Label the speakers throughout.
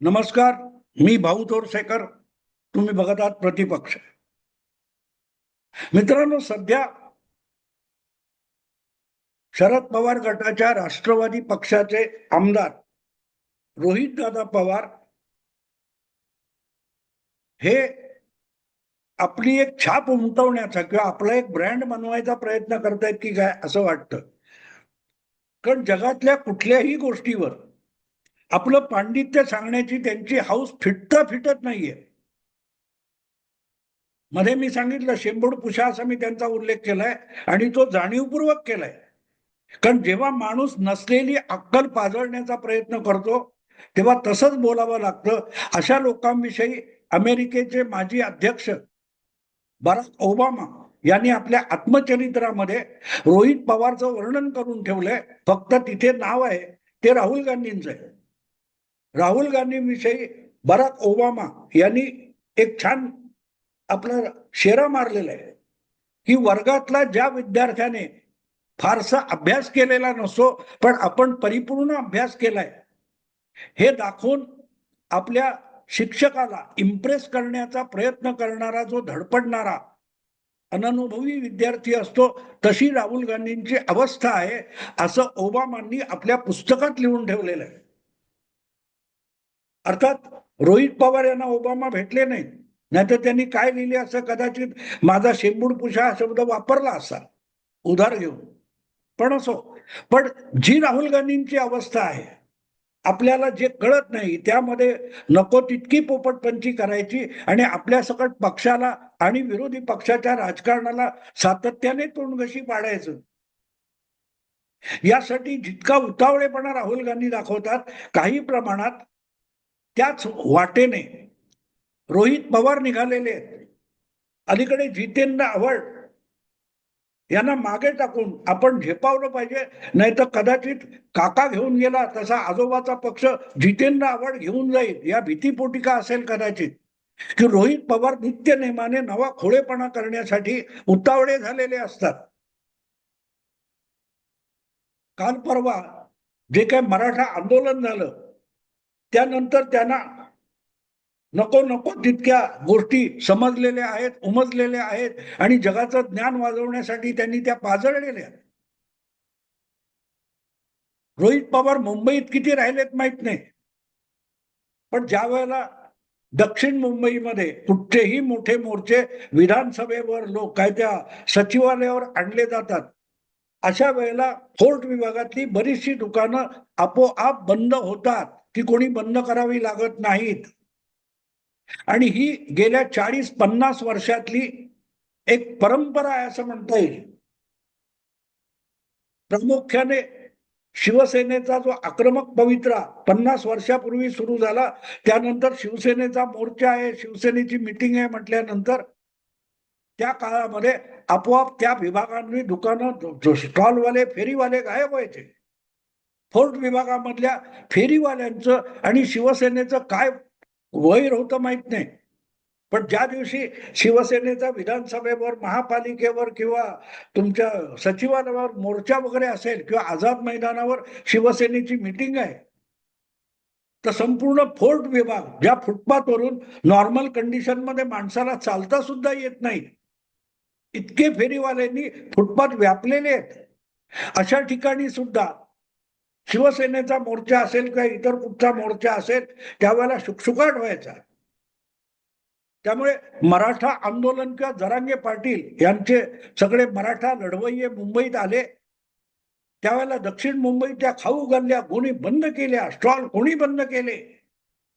Speaker 1: नमस्कार मी भाऊ तोरसेकर तुम्ही बघत आहात प्रतिपक्ष. मित्रांनो सध्या शरद पवार गटाच्या राष्ट्रवादी पक्षाचे आमदार रोहित दादा पवार हे आपली एक छाप उमटवण्याचा किंवा आपला एक ब्रँड बनवायचा प्रयत्न करतायत की काय असं वाटतं? कारण जगातल्या कुठल्याही गोष्टीवर आपलं पांडित्य सांगण्याची त्यांची हाऊस फिटता फिटत नाहीये. मध्ये मी सांगितलं शेंबूड पुषा असा मी त्यांचा उल्लेख केलाय आणि तो जाणीवपूर्वक केलाय. कारण जेव्हा माणूस नसलेली अक्कल पाजळण्याचा प्रयत्न करतो तेव्हा तसंच बोलावं लागतं. अशा लोकांविषयी अमेरिकेचे माजी अध्यक्ष बराक ओबामा यांनी आपल्या आत्मचरित्रामध्ये रोहित पवारचं वर्णन करून ठेवलंय. फक्त तिथे नाव आहे ते राहुल गांधींचं आहे. राहुल गांधींविषयी बराक ओबामा यांनी एक छान आपला शेरा मारलेला आहे. की वर्गातला ज्या विद्यार्थ्याने फारसा अभ्यास केलेला नसतो पण आपण परिपूर्ण अभ्यास केलाय हे दाखवून आपल्या शिक्षकाला इम्प्रेस करण्याचा प्रयत्न करणारा जो धडपडणारा अननुभवी विद्यार्थी असतो तशी राहुल गांधींची अवस्था आहे असं ओबामांनी आपल्या पुस्तकात लिहून ठेवलेलं आहे. अर्थात रोहित पवार यांना ओबामा भेटले नाहीत. नाहीतर त्यांनी काय लिहिले असं कदाचित माझा शेंबूड पुषा हा शब्द वापरला असा उधार घेऊन. पण असो. पण जी राहुल गांधींची अवस्था आहे आपल्याला जे कळत नाही त्यामध्ये नको तितकी पोपटपंची करायची आणि आपल्या सकट पक्षाला आणि विरोधी पक्षाच्या राजकारणाला सातत्याने तोंडघशी पाडायचं. यासाठी जितका उतावळेपणा राहुल गांधी दाखवतात काही प्रमाणात त्याच वाटेने रोहित पवार निघालेले आहेत. अलीकडे जितेंद्र आव्हाड यांना मागे टाकून आपण झेपावलं पाहिजे नाही तर कदाचित काका घेऊन गेला तसा आजोबाचा पक्ष जितेंद्र आव्हाड घेऊन जाईल या भीतीपोटी का असेल कदाचित. की रोहित पवार नित्य नेमाने नवा खोळेपणा करण्यासाठी उतावळे झालेले असतात. काल परवा जे काय मराठा आंदोलन झालं त्यानंतर त्यांना नको नको तितक्या गोष्टी समजलेल्या आहेत उमजलेल्या आहेत आणि जगाचं ज्ञान वाजवण्यासाठी त्यांनी त्या पाजळलेल्या रोहित पवार मुंबईत किती राहिलेत माहीत नाही. पण ज्या वेळेला दक्षिण मुंबईमध्ये कुठचेही मोठे मोर्चे विधानसभेवर लोक काय त्या सचिवालयावर आणले जातात अशा वेळेला फोर्ट विभागातली बरीचशी दुकानं आपोआप बंद होतात. ती कोणी बंद करावी लागत नाहीत. आणि ही गेल्या चाळीस पन्नास वर्षातली एक परंपरा आहे असं म्हणता येईल. प्रामुख्याने शिवसेनेचा जो आक्रमक पवित्रा पन्नास वर्षापूर्वी सुरू झाला त्यानंतर शिवसेनेचा मोर्चा आहे शिवसेनेची मिटिंग आहे म्हटल्यानंतर त्या काळामध्ये आपोआप त्या विभागांनी दुकानं स्टॉलवाले फेरीवाले गायब व्हायचे. फोर्ट विभागामधल्या फेरीवाल्यांचं आणि शिवसेनेचं काय वैर होतं माहीत नाही. पण ज्या दिवशी शिवसेनेचा विधानसभेवर महापालिकेवर किंवा तुमच्या सचिवालयावर मोर्चा वगैरे असेल किंवा आझाद मैदानावर शिवसेनेची मिटिंग आहे तर संपूर्ण फोर्ट विभाग ज्या फुटपाथवरून नॉर्मल कंडिशनमध्ये माणसाला चालता सुद्धा येत नाही इतके फेरीवाल्यांनी फुटपाथ व्यापलेले आहेत. अशा ठिकाणी सुद्धा शिवसेनेचा मोर्चा असेल किंवा इतर कुठचा मोर्चा असेल त्यावेळेला शुकशुकाट व्हायचा. त्यामुळे मराठा आंदोलन किंवा जरांगे पाटील यांचे सगळे मराठा लढवय्ये मुंबईत आले. त्यावेळेला दक्षिण मुंबईच्या खाऊ गल्ल्या कोणी बंद केल्या स्टॉल कोणी बंद केले?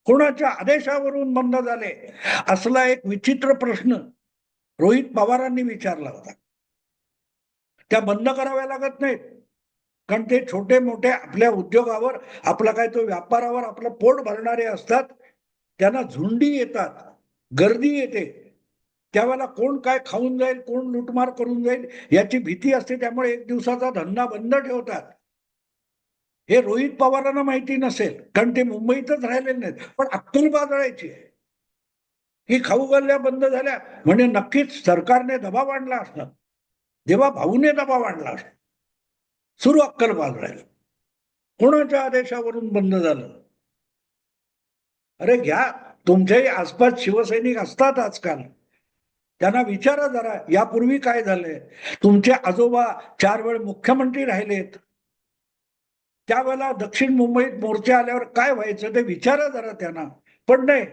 Speaker 1: कोणाच्या आदेशावरून बंद झाले? असला एक विचित्र प्रश्न रोहित पवारांनी विचारला होता. त्या बंद कराव्या लागत नाहीत. कारण ते छोटे मोठे आपल्या उद्योगावर आपला काय तो व्यापारावर आपलं पोट भरणारे असतात. त्यांना झुंडी येतात गर्दी येते. त्यावेळेला कोण काय खाऊन जाईल कोण लुटमार करून जाईल याची भीती असते. त्यामुळे एक दिवसाचा धंदा बंद ठेवतात. हे रोहित पवारांना माहिती नसेल कारण ते मुंबईतच राहिलेले नाहीत. पण अक्कल बाजळायची आहे ही खाऊ गल्ल्या बंद झाल्या. म्हणजे नक्कीच सरकारने दबाव आणला असणार. जेव्हा भाऊने दबाव आणला असणार. सुरू अक्कल बाजळायला कोणाच्या आदेशावरून बंद झालं? अरे घ्या तुमच्याही आसपास शिवसैनिक असतात आजकाल. त्यांना विचारा जरा यापूर्वी काय झालंय? तुमचे आजोबा चार वेळ मुख्यमंत्री राहिलेत. त्यावेळेला दक्षिण मुंबईत मोर्चा आल्यावर काय व्हायचं ते विचारा जरा त्यांना. पण नाही.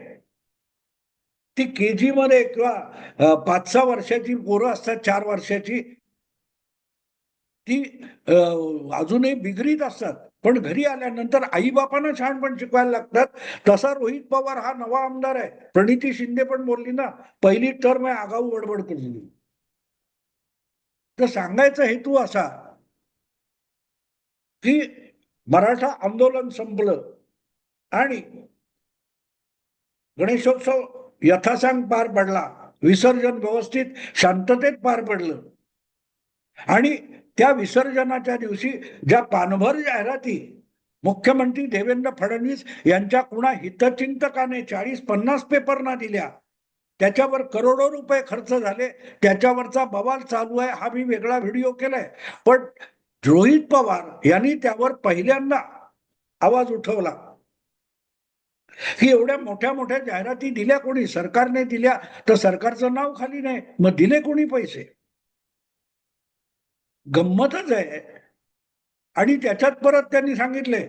Speaker 1: ती के जी मध्ये किंवा पाच सहा वर्षाची पोरं असतात चार वर्षाची ती अजूनही बिगरीत असतात. पण घरी आल्यानंतर आईबापांना शहाणपण शिकवायला लागतात. तसा रोहित पवार हा नवा आमदार आहे. प्रणिती शिंदे पण बोलली ना पहिली टर्म आहे आगाऊ वडबड केली तर सांगायचा हेतू असा की मराठा आंदोलन संपलं आणि गणेशोत्सव यथासांग पार पडला. विसर्जन व्यवस्थित शांततेत पार पडलं. आणि त्या विसर्जनाच्या दिवशी ज्या पानभर जाहिराती मुख्यमंत्री देवेंद्र फडणवीस यांच्या कुणा हितचिंतकाने चाळीस पन्नास पेपरना दिल्या त्याच्यावर करोडो रुपये खर्च झाले त्याच्यावरचा बवाल चालू आहे हा मी वेगळा व्हिडिओ केलाय. पण रोहित पवार यांनी त्यावर पहिल्यांदा आवाज उठवला. की एवढ्या मोठ्या मोठ्या जाहिराती दिल्या कोणी? सरकारने दिल्या तर सरकारचं नाव खाली नाही. मग दिले कोणी पैसे? गंमतच आहे. आणि त्याच्यात परत त्यांनी सांगितले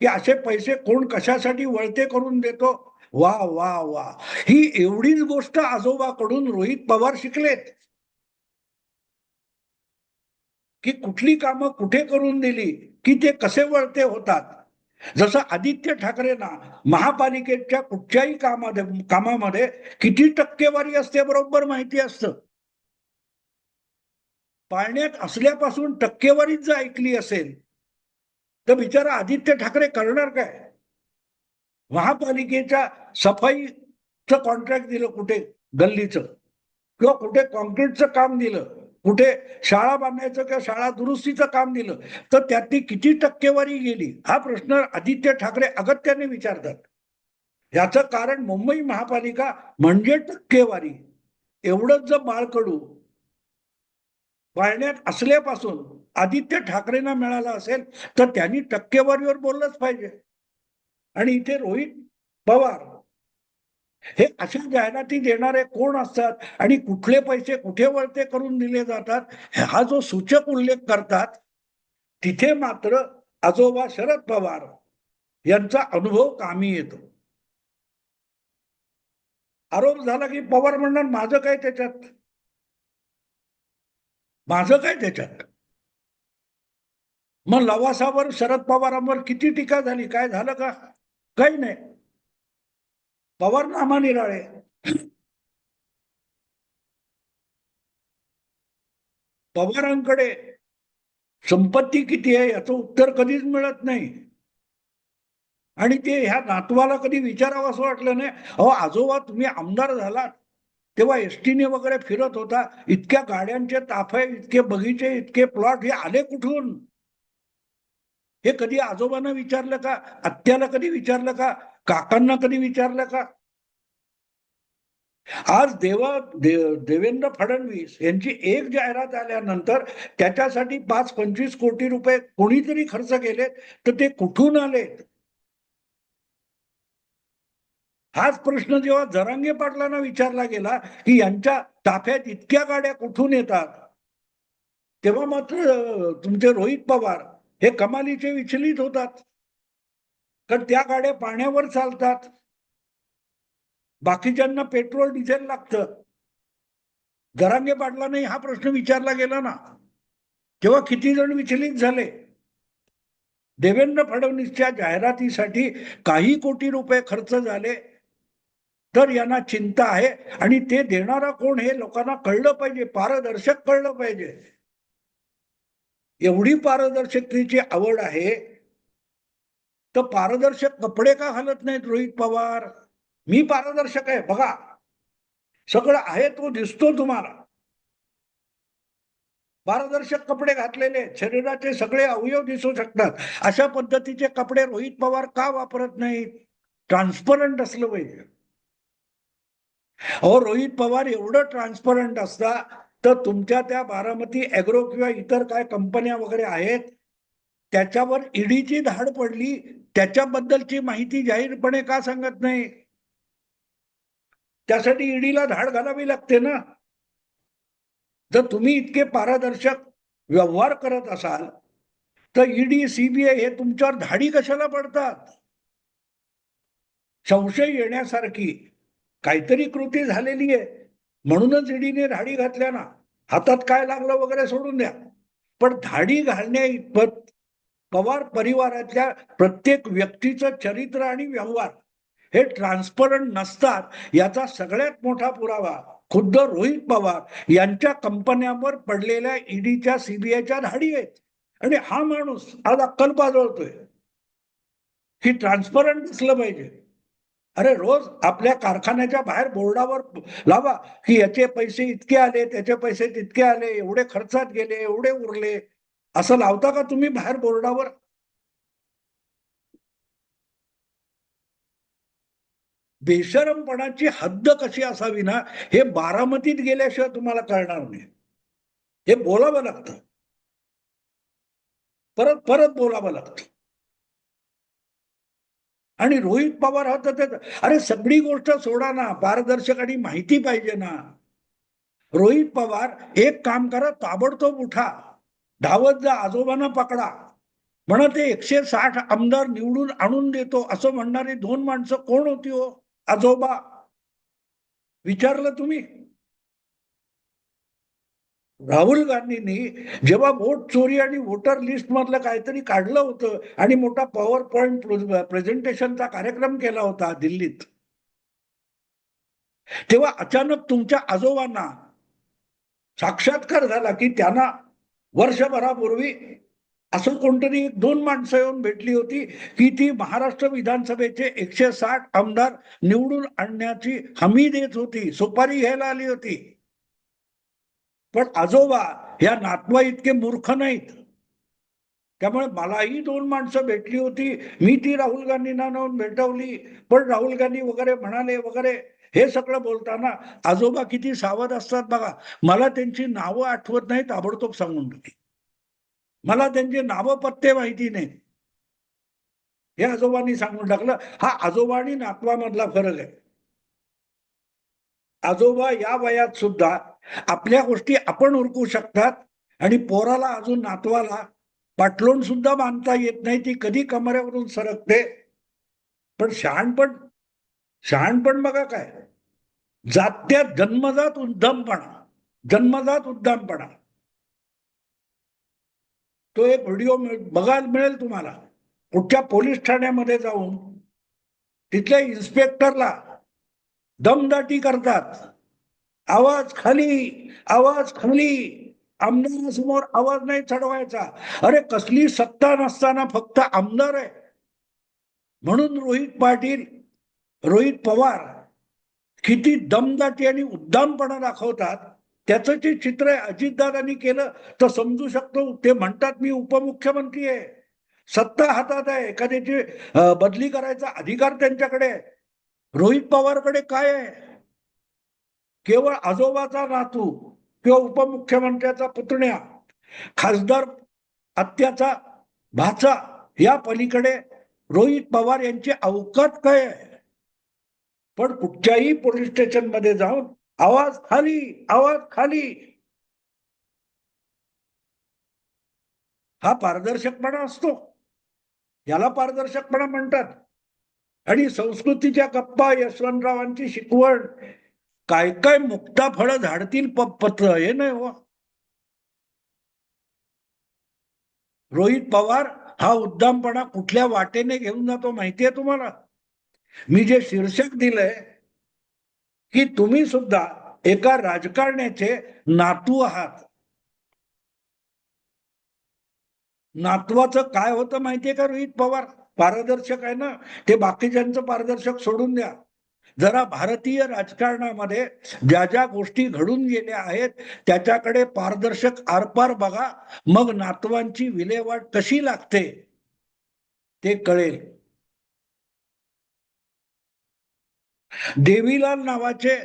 Speaker 1: की असे पैसे कोण कशासाठी वळते करून देतो? वा वा वा. ही एवढीच गोष्ट आजोबाकडून रोहित पवार शिकलेत. की कुठली कामं कुठे करून दिली? की ते कसे वळते होतात? जसं आदित्य ठाकरेंना महापालिकेच्या कुठच्याही कामामध्ये कामामध्ये किती टक्केवारी असते बरोबर माहिती असतं. पाळण्यात असल्यापासून टक्केवारीच जर ऐकली असेल तर बिचारा आदित्य ठाकरे करणार काय? महापालिकेच्या सफाईचं कॉन्ट्रॅक्ट दिलं कुठे? गल्लीचं. किंवा कुठे कॉन्क्रीटचं काम दिलं? कुठे शाळा बांधायचं किंवा शाळा दुरुस्तीचं काम दिलं? तर त्यातली किती टक्केवारी गेली? हा प्रश्न आदित्य ठाकरे अगत्याने विचारतात. याचं कारण मुंबई महापालिका म्हणजे टक्केवारी. एवढंच जर बाळकडू पाळण्यात असल्यापासून आदित्य ठाकरेंना मिळाला असेल तर त्यांनी टक्केवारीवर बोललंच पाहिजे. आणि इथे रोहित पवार हे अशा जाहिराती देणारे कोण असतात आणि कुठले पैसे कुठे वळते करून दिले जातात हा जो सूचक उल्लेख करतात तिथे मात्र आजोबा शरद पवार यांचा अनुभव कामी येतो. आरोप झाला की पवार म्हणणार माझं काय त्याच्यात? माझं काय त्याच्यात? मग लवासावर शरद पवारांवर किती टीका झाली? काय झालं का? काही नाही. पवार नामा निराळे. पवारांकडे संपत्ती किती आहे याचं उत्तर कधीच मिळत नाही. आणि ते ह्या नातवाला कधी विचारावं असं वाटलं नाही? अहो आजोबा तुम्ही आमदार झालात. तेव्हा एसटीने वगैरे फिरत होता. इतक्या गाड्यांचे ताफे इतके बगीचे इतके प्लॉट हे आले कुठून? हे कधी आजोबांना विचारलं का? आत्याला कधी विचारलं का? काकांना कधी विचारलं का? आज देवा दे, देवेंद्र फडणवीस यांची एक जाहिरात आल्यानंतर त्याच्यासाठी पाच पंचवीस कोटी रुपये कोणीतरी खर्च केले तर ते कुठून आलेत? हाच प्रश्न जेव्हा जरांगे पाटलांना विचारला गेला की यांच्या ताफ्यात इतक्या गाड्या कुठून येतात? तेव्हा मात्र तुमचे रोहित पवार हे कमालीचे विचलित होतात. कारण त्या गाड्या पाण्यावर चालतात. बाकीच्यांना पेट्रोल डिझेल लागतं. जरांगे पाटलांनाही हा प्रश्न विचारला गेला ना. तेव्हा किती जण विचलित झाले? देवेंद्र फडणवीसच्या जाहिरातीसाठी काही कोटी रुपये खर्च झाले. तर यांना चिंता आहे आणि ते देणारा कोण हे लोकांना कळलं पाहिजे पारदर्शक कळलं पाहिजे. एवढी पारदर्शकतेची आवड आहे तर पारदर्शक कपडे का घालत नाहीत रोहित पवार? मी पारदर्शक आहे बघा. सगळं आहे तो दिसतो तुम्हाला. पारदर्शक कपडे घातलेले शरीराचे सगळे अवयव दिसू शकतात. अशा पद्धतीचे कपडे रोहित पवार का वापरत नाहीत? ट्रान्सपरंट असलं पाहिजे. अहो रोहित पवार एवढं ट्रान्सपरंट असता तर तुमच्या त्या बारामती अॅग्रो किंवा इतर काय कंपन्या वगैरे आहेत त्याच्यावर ईडीची धाड पडली त्याच्याबद्दलची माहिती जाहीरपणे का सांगत नाही? त्यासाठी ईडीला धाड घालावी लागते ना. जर तुम्ही इतके पारदर्शक व्यवहार करत असाल तर ईडी सीबीआय हे तुमच्यावर धाडी कशाला पडतात? संशय येण्यासारखी. काहीतरी कृती झालेली आहे. म्हणूनच ईडीने धाडी घातल्या ना. हातात काय लागलं वगैरे सोडून द्या. पण धाडी घालण्या इतपत पवार परिवारातल्या प्रत्येक व्यक्तीचं चरित्र आणि व्यवहार हे ट्रान्सपरंट नसतात याचा सगळ्यात मोठा पुरावा खुद्द रोहित पवार यांच्या कंपन्यांवर पडलेल्या ईडीच्या सीबीआयच्या धाडी आहेत. आणि हा माणूस आज अक्कल पाजळतोय. ही ट्रान्सपरंट असलं पाहिजे. अरे रोज आपल्या कारखान्याच्या बाहेर बोर्डावर लावा की याचे पैसे इतके आले त्याचे पैसे तितके आले एवढे खर्चात गेले एवढे उरले. असं लावता का तुम्ही बाहेर बोर्डावर? बेशरमपणाची हद्द कशी असावी ना हे बारामतीत गेल्याशिवाय तुम्हाला कळणार नाही. हे बोलावं लागतं. परत परत बोलावं लागतं. आणि रोहित पवार हा तर अरे सगळी गोष्ट सोडा ना पारदर्शक आणि माहिती पाहिजे ना. रोहित पवार एक काम करा ताबडतोब उठा. धावत जा आजोबांना पकडा. म्हणा ते एकशे साठ आमदार निवडून आणून देतो असं म्हणणारी दोन माणसं कोण होती हो? आजोबा. विचारलं तुम्ही? राहुल गांधींनी जेव्हा वोट चोरी आणि वोटर लिस्ट मधलं काहीतरी काढलं होतं आणि मोठा पॉवर पॉइंट प्रेझेंटेशनचा कार्यक्रम केला होता दिल्लीत तेव्हा अचानक तुमच्या आजोबांना साक्षात्कार झाला की त्यांना वर्षभरापूर्वी असं कोणतरी एक दोन माणसं येऊन भेटली होती की ती महाराष्ट्र विधानसभेचे एकशे साठ आमदार निवडून आणण्याची हमी देत होती सुपारी घ्यायला आली होती. पण आजोबा या नातवा इतके मूर्ख नाहीत. त्यामुळे मलाही दोन माणसं भेटली होती. मी ती राहुल गांधींना नेऊन भेटवली. पण राहुल गांधी वगैरे म्हणाले वगैरे हे सगळं बोलताना आजोबा किती सावध असतात बघा. मला त्यांची नावं आठवत नाही ताबडतोब सांगून टाकली मला त्यांचे नावं पत्ते माहिती नाही. हे आजोबांनी सांगून टाकलं. हा आजोबा आणि नातवामधला फरक आहे. आजोबा या वयात सुद्धा आपल्या गोष्टी आपण उरकू शकतात आणि पोराला अजून नातवाला पाटलोन सुद्धा बांधता येत नाही ती कधी कमऱ्यावरून सरकते. पण शहाणपण शहाणपण बघा काय? जात्या जन्मजात उद्दामपणा जन्मजात उद्दामपणा तो एक व्हिडिओ बघायला मिळेल तुम्हाला. कुठच्या पोलीस ठाण्यामध्ये जाऊन तिथल्या इन्स्पेक्टरला दमदाटी करतात. आवाज खाली आवाज खाली. आमदारासमोर आवाज नाही चढवायचा. अरे कसली सत्ता नसताना फक्त आमदार आहे. म्हणून रोहित पाटील रोहित पवार किती दमदाटी आणि उद्दामपणा दाखवतात. त्याचं जे चित्र आहे अजितदादांनी केलं तर समजू शकतो. ते म्हणतात मी उपमुख्यमंत्री आहे. सत्ता हातात आहे. एखाद्याची बदली करायचा अधिकार त्यांच्याकडे रोहित पवारकडे काय आहे? केवळ आजोबाचा नातू किंवा उपमुख्यमंत्र्याचा पुतण्या खासदार आत्याचा भाचा या पलीकडे रोहित पवार यांची अवकात काय आहे? पण कुठच्याही पोलीस स्टेशनमध्ये जाऊन आवाज खाली आवाज खाली. हा पारदर्शकपणा असतो. याला पारदर्शकपणा म्हणतात. आणि संस्कृतीच्या गप्पा यशवंतरावांची शिकवण काय काय मुक्ता फळ झाडतील प- पत्र हे नाही हो. रोहित पवार हा उद्दामपणा कुठल्या वाटेने घेऊन जातो माहितीये तुम्हाला? मी जे शीर्षक दिलंय की तुम्ही सुद्धा एका राजकारण्याचे नातू आहात. नातवाचं काय होतं माहितीये का रोहित पवार? पारदर्शक आहे ना? ते बाकीच्यांचं पारदर्शक सोडून द्या. जरा भारतीय राजकारणामध्ये ज्या ज्या गोष्टी घडून गेल्या आहेत त्याच्याकडे पारदर्शक आरपार बघा. मग नातवांची विल्हेवाट कशी लागते ते कळेल. देवीलाल नावाचे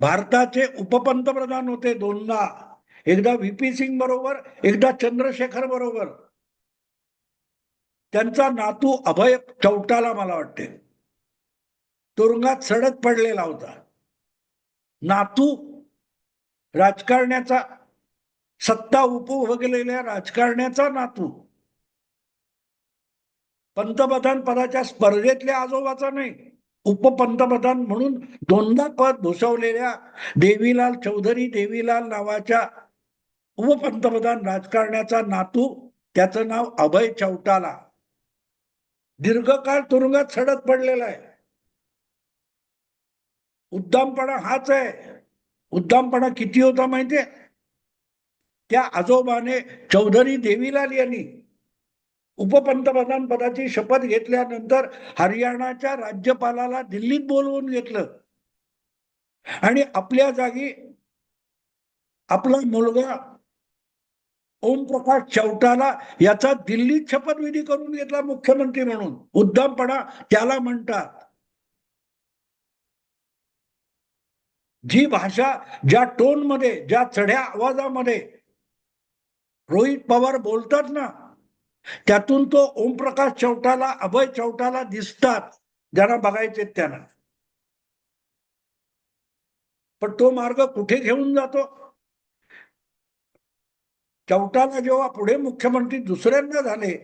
Speaker 1: भारताचे उपपंतप्रधान होते दोनदा. एकदा व्ही सिंग बरोबर एकदा चंद्रशेखर बरोबर. त्यांचा नातू अभय चौटाला मला वाटते. तुरुंगात सडक पडलेला होता. नातू राजकारण्याचा सत्ता उपभोगलेल्या राजकारण्याचा नातू. पंतप्रधान पदाच्या स्पर्धेतल्या आजोबाचा नाही उपपंतप्रधान म्हणून दोनदा पद भूषवलेल्या देवीलाल चौधरी देवीलाल नावाच्या उपपंतप्रधान राजकारण्याचा नातू त्याचं नाव अभय चौटाला. दीर्घकाळ तुरुंगात सडत पडलेला आहे. उद्दामपणा हाच आहे. उद्दामपणा किती होता माहितीये? त्या आजोबाने चौधरी देवीलाल यांनी उपपंतप्रधान पदाची शपथ घेतल्यानंतर हरियाणाच्या राज्यपालाला दिल्लीत बोलवून घेतलं. आणि आपल्या जागी आपला मुलगा ओमप्रकाश चौटाला याचा दिल्लीत शपथविधी करून घेतला मुख्यमंत्री म्हणून. उद्दामपणा त्याला म्हणतात. जी भाषा ज्या टोनमध्ये ज्या चढ्या आवाजामध्ये रोहित पवार बोलतात ना त्यातून तो ओमप्रकाश चौटाला अभय चौटाला दिसतात ज्यांना बघायचे त्यांना. पण तो मार्ग कुठे घेऊन जातो? चौटाला जेव्हा पुढे मुख्यमंत्री दुसऱ्यांदा झाले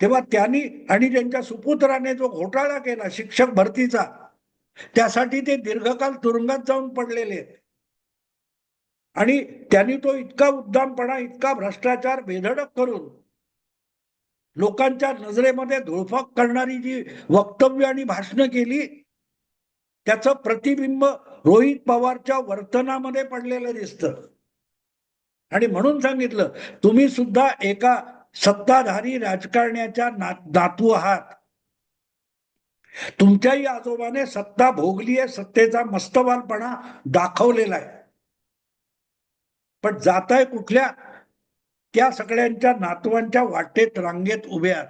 Speaker 1: तेव्हा त्यांनी आणि त्यांच्या सुपुत्राने जो घोटाळा केला शिक्षक भरतीचा त्यासाठी ते दीर्घकाल तुरुंगात जाऊन पडलेले आहेत. आणि त्यांनी तो इतका उद्दामपणा इतका भ्रष्टाचार बेधडक करून लोकांच्या नजरेमध्ये धुळफाक करणारी जी वक्तव्य आणि भाषणं केली त्याचं प्रतिबिंब रोहित पवारच्या वर्तनामध्ये पडलेलं दिसतं. आणि म्हणून सांगितलं तुम्ही सुद्धा एका सत्ताधारी राजकारण्याच्या ना नातू आहात. तुमच्याही आजोबाने सत्ता भोगली आहे सत्तेचा मस्तवालपणा दाखवलेला आहे. पण जाताय कुठल्या? त्या सगळ्यांच्या नातवांच्या वाटेत रांगेत उभ्यात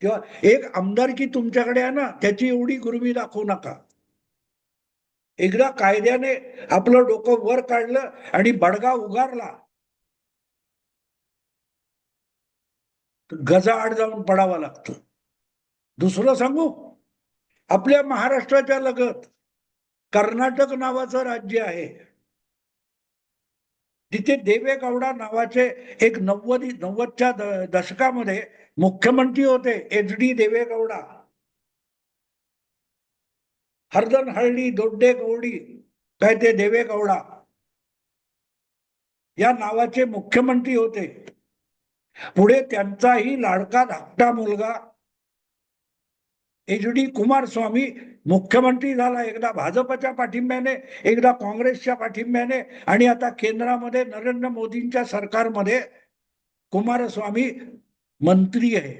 Speaker 1: किंवा एक आमदारकी तुमच्याकडे आहे ना त्याची एवढी गुरुमी दाखवू नका. एकदा कायद्याने आपलं डोकं वर काढलं आणि बडगा उगारला. गजा आड जाऊन पडावं लागतं. दुसरं सांगू? आपल्या महाराष्ट्राच्या लगत कर्नाटक नावाचं राज्य आहे. तिथे देवेगौडा नावाचे एक नव्वदी नव्वदच्या दशकामध्ये मुख्यमंत्री होते एच डी देवेगौडा. हरदन हळडी दोड्डे गौडी काय ते देवेगौडा. या नावाचे मुख्यमंत्री होते. पुढे त्यांचाही लाडका धाकटा मुलगा एच डी कुमारस्वामी मुख्यमंत्री झाला एकदा भाजपच्या पाठिंब्याने एकदा काँग्रेसच्या पाठिंब्याने आणि आता केंद्रामध्ये नरेंद्र मोदींच्या सरकारमध्ये कुमारस्वामी मंत्री आहे.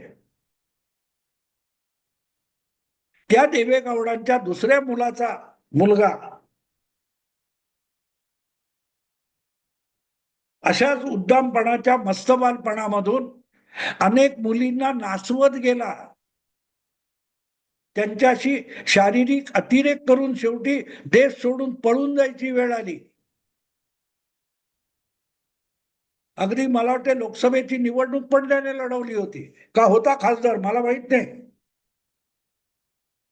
Speaker 1: त्या देवेगौडांच्या दुसऱ्या मुलाचा मुलगा. अशाच उद्दामपणाच्या मस्तबालपणामधून अनेक मुलींना नाचवत गेला. त्यांच्याशी शारीरिक अतिरेक करून शेवटी देश सोडून पळून जायची वेळ आली. अगदी मला वाटते लोकसभेची निवडणूक पण त्याने लढवली होती. का होता खासदार मला माहीत नाही.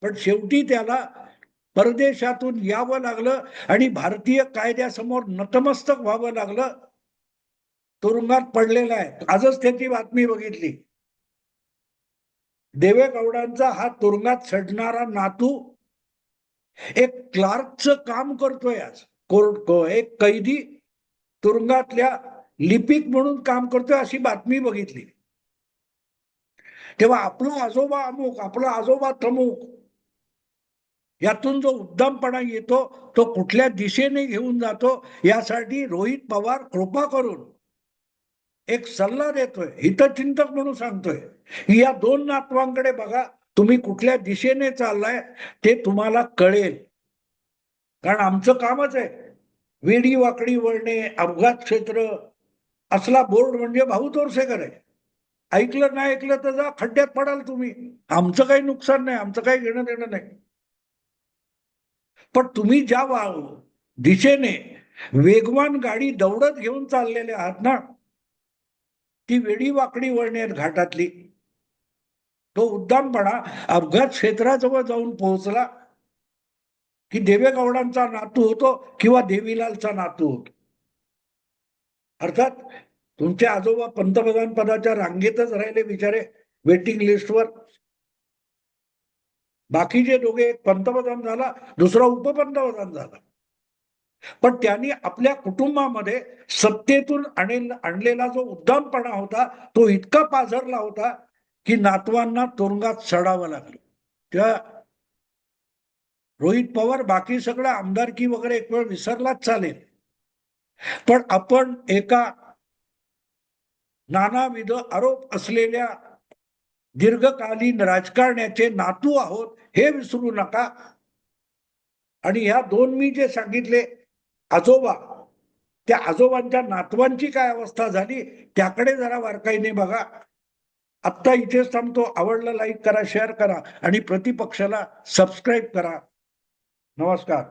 Speaker 1: पण शेवटी त्याला परदेशातून यावं लागलं आणि भारतीय कायद्यासमोर नतमस्तक व्हावं लागलं. तुरुंगात पडलेला आहे. आजच त्याची बातमी बघितली. देवेगौडांचा हा तुरुंगात सडणारा नातू एक क्लार्कचं काम करतोय आज. कोर्ट एक कैदी तुरुंगातल्या लिपिक म्हणून काम करतोय अशी बातमी बघितली. तेव्हा आपला आजोबा अमुक आपला आजोबा तमुक यातून जो उद्दामपणा येतो तो कुठल्या दिशेने घेऊन जातो यासाठी रोहित पवार कृपा करून एक सल्ला देतोय हितचिंतक म्हणून सांगतोय. या दोन नातवांकडे बघा तुम्ही कुठल्या दिशेने चाललाय ते तुम्हाला कळेल. कारण आमचं कामच आहे. वेडी वाकडी वळणे अपघात क्षेत्र असला बोर्ड म्हणजे भाऊ तोरसेकर आहे. ऐकलं नाही ऐकलं तर जा खड्ड्यात पडाल तुम्ही. आमचं काही नुकसान नाही आमचं काही घेणं देणं नाही. पण तुम्ही ज्या दिशेने वेगवान गाडी दौडत घेऊन चाललेले आहात ना ती वेडी वाकडी वळणे आहेत घाटातली. तो उद्दामपणा अपघात क्षेत्राजवळ जाऊन पोहोचला की देवेगौडांचा नातू होतो किंवा देवीलालचा नातू होतो. अर्थात तुमचे आजोबा पंतप्रधान पदाच्या रांगेतच राहिले बिचारे वेटिंग लिस्टवर बाकीचे दोघे एक पंतप्रधान झाला दुसरा उपपंतप्रधान झाला. पण त्यांनी आपल्या कुटुंबामध्ये सत्तेतून आणेल आणलेला जो उद्दामपणा होता तो इतका पाझरला होता की नातवांना तुरुंगात सडावं लागलं. त्या रोहित पवार बाकी सगळं आमदारकी वगैरे एक वेळ विसरलाच चालेल. पण आपण एका नानाविध आरोप असलेल्या दीर्घकालीन राजकारण्याचे नातू आहोत हे विसरू नका. आणि ह्या दोन मी जे सांगितले आजोबा त्या आजोबांच्या नातवांची काय अवस्था झाली त्याकडे जरा वारकाईने बघा. आत्ता इथेच थांबतो आवडलं लाईक करा शेअर करा आणि प्रतिपक्षाला सबस्क्राईब करा. नमस्कार.